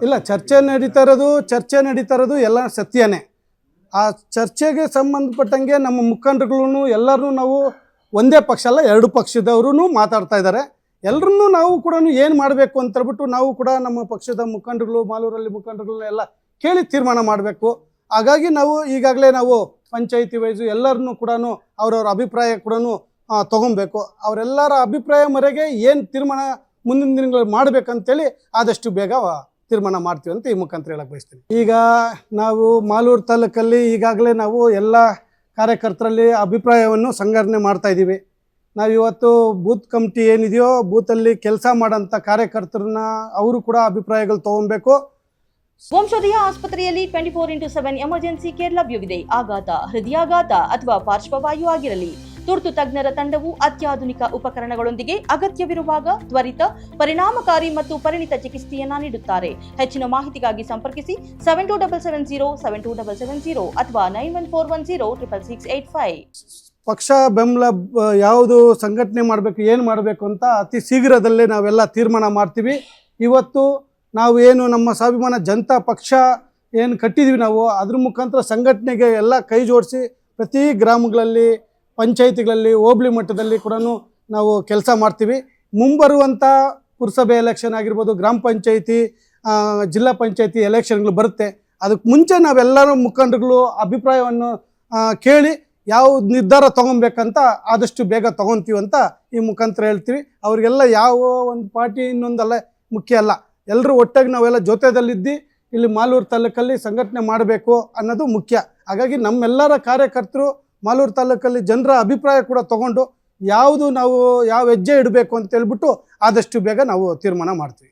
ಇಲ್ಲ, ಚರ್ಚೆ ನಡೀತಾ ಇರೋದು ಚರ್ಚೆ ನಡೀತಾ ಇರೋದು ಎಲ್ಲ ಸತ್ಯನೇ. ಆ ಚರ್ಚೆಗೆ ಸಂಬಂಧಪಟ್ಟಂಗೆ ನಮ್ಮ ಮುಖಂಡರುಗಳು ಎಲ್ಲರೂ ನಾವು ಒಂದೇ ಪಕ್ಷ ಅಲ್ಲ, ಎರಡು ಪಕ್ಷದವರು ಮಾತಾಡ್ತಾ ಇದ್ದಾರೆ. ಎಲ್ಲರನ್ನೂ ನಾವು ಕೂಡ ಏನು ಮಾಡಬೇಕು ಅಂತ ಹೇಳ್ಬಿಟ್ಟು ನಾವು ಕೂಡ ನಮ್ಮ ಪಕ್ಷದ ಮುಖಂಡರುಗಳು, ಮಾಲೂರಲ್ಲಿ ಮುಖಂಡರುಗಳನ್ನ ಎಲ್ಲ ಕೇಳಿ ತೀರ್ಮಾನ ಮಾಡಬೇಕು. ಹಾಗಾಗಿ ನಾವು ಈಗಾಗಲೇ ನಾವು ಪಂಚಾಯಿತಿ ವೈಸು ಎಲ್ಲರನ್ನೂ ಕೂಡ ಅವರವ್ರ ಅಭಿಪ್ರಾಯ ಕೂಡ ತೊಗೊಬೇಕು. ಅವರೆಲ್ಲರ ಅಭಿಪ್ರಾಯ ಮರೆಗೆ ಏನು ತೀರ್ಮಾನ ಮುಂದಿನ ದಿನಗಳಲ್ಲಿ ಮಾಡಬೇಕಂತೇಳಿ ಆದಷ್ಟು ಬೇಗ ತೀರ್ಮಾನ ಮಾಡ್ತೀವಿ ಅಂತ ಈ ಮುಖಾಂತರ ಹೇಳಕ್ಕೆ ಬಯಸ್ತೀನಿ. ಈಗ ನಾವು ಮಾಲೂರು ತಾಲೂಕಲ್ಲಿ ಈಗಾಗಲೇ ನಾವು ಎಲ್ಲ ಕಾರ್ಯಕರ್ತರಲ್ಲಿ ಅಭಿಪ್ರಾಯವನ್ನು ಸಂಘಟನೆ ಮಾಡ್ತಾ ಇದ್ದೀವಿ. ನಾವು ಇವತ್ತು ಬೂತ್ ಕಮಿಟಿ ಏನಿದೆಯೋ ಬೂತಲ್ಲಿ ಕೆಲಸ ಮಾಡೋಂಥ ಕಾರ್ಯಕರ್ತರನ್ನ ಅವರು ಕೂಡ ಅಭಿಪ್ರಾಯಗಳು ತಗೊಬೇಕು. ವಂಶೋದಯ ಆಸ್ಪತ್ರೆಯಲ್ಲಿ twenty four into seven emergency care ಲಭ್ಯವಿದೆ. ಆಘಾತ, ಹೃದಯಾಘಾತ ಅಥವಾ ಪಾರ್ಶ್ವವಾಯು ಆಗಿರಲಿ. ತುರ್ತು ತಜ್ಞರ ತಂಡವು ಅತ್ಯಾಧುನಿಕ ಉಪಕರಣಗಳೊಂದಿಗೆ ಅಗತ್ಯವಿರುವಾಗ ತ್ವರಿತ, ಪರಿಣಾಮಕಾರಿ ಮತ್ತು ಪರಿಣಿತ ಚಿಕಿತ್ಸೆಯನ್ನ ನೀಡುತ್ತಾರೆ. ಹೆಚ್ಚಿನ ಮಾಹಿತಿಗಾಗಿ ಸಂಪರ್ಕಿಸಿ seven two double seven zero seven two double seven zero ಅಥವಾ nine one four one zero triple six eight five ಪಕ್ಷ ಬೆಂಬಲ ಯಾವುದು ಸಂಘಟನೆ ಮಾಡಬೇಕು, ಏನು ಮಾಡಬೇಕು ಅಂತ ಅತಿ ಶೀಘ್ರದಲ್ಲೇ ನಾವೆಲ್ಲ ತೀರ್ಮಾನ ಮಾಡ್ತೀವಿ. ಇವತ್ತು ನಾವು ಏನು ನಮ್ಮ ಸ್ವಾಭಿಮಾನ ಜನತಾ ಪಕ್ಷ ಏನು ಕಟ್ಟಿದ್ವಿ ನಾವು, ಅದ್ರ ಮುಖಾಂತರ ಸಂಘಟನೆಗೆ ಎಲ್ಲ ಕೈ ಜೋಡಿಸಿ ಪ್ರತಿ ಗ್ರಾಮಗಳಲ್ಲಿ ಪಂಚಾಯಿತಿಗಳಲ್ಲಿ, ಹೋಬ್ಳಿ ಮಟ್ಟದಲ್ಲಿ ಕೂಡ ನಾವು ಕೆಲಸ ಮಾಡ್ತೀವಿ. ಮುಂಬರುವಂಥ ಪುರಸಭೆ ಎಲೆಕ್ಷನ್ ಆಗಿರ್ಬೋದು, ಗ್ರಾಮ ಪಂಚಾಯಿತಿ ಜಿಲ್ಲಾ ಪಂಚಾಯಿತಿ ಎಲೆಕ್ಷನ್ಗಳು ಬರುತ್ತೆ. ಅದಕ್ಕೆ ಮುಂಚೆ ನಾವೆಲ್ಲರೂ ಮುಖಂಡರುಗಳು ಅಭಿಪ್ರಾಯವನ್ನು ಕೇಳಿ ಯಾವ ನಿರ್ಧಾರ ತೊಗೊಬೇಕಂತ ಆದಷ್ಟು ಬೇಗ ತೊಗೊತೀವಿ ಅಂತ ಈ ಮುಖಾಂತರ ಹೇಳ್ತೀವಿ. ಅವರಿಗೆಲ್ಲ ಯಾವ ಒಂದು ಪಾರ್ಟಿ ಇನ್ನೊಂದಲ್ಲ, ಮುಖ್ಯ ಅಲ್ಲ. ಎಲ್ಲರೂ ಒಟ್ಟಾಗಿ ನಾವೆಲ್ಲ ಜೊತೆದಲ್ಲಿದ್ದು ಇಲ್ಲಿ ಮಾಲೂರು ತಾಲೂಕಲ್ಲಿ ಸಂಘಟನೆ ಮಾಡಬೇಕು ಅನ್ನೋದು ಮುಖ್ಯ. ಹಾಗಾಗಿ ನಮ್ಮೆಲ್ಲರ ಕಾರ್ಯಕರ್ತರು ಮಾಲೂರು ತಾಲೂಕಲ್ಲಿ ಜನರ ಅಭಿಪ್ರಾಯ ಕೂಡ ತಗೊಂಡು, ಯಾವುದು ನಾವು ಯಾವ ಹೆಜ್ಜೆ ಇಡಬೇಕು ಅಂತ ಹೇಳ್ಬಿಟ್ಟು ಆದಷ್ಟು ಬೇಗ ನಾವು ತೀರ್ಮಾನ ಮಾಡ್ತೀವಿ.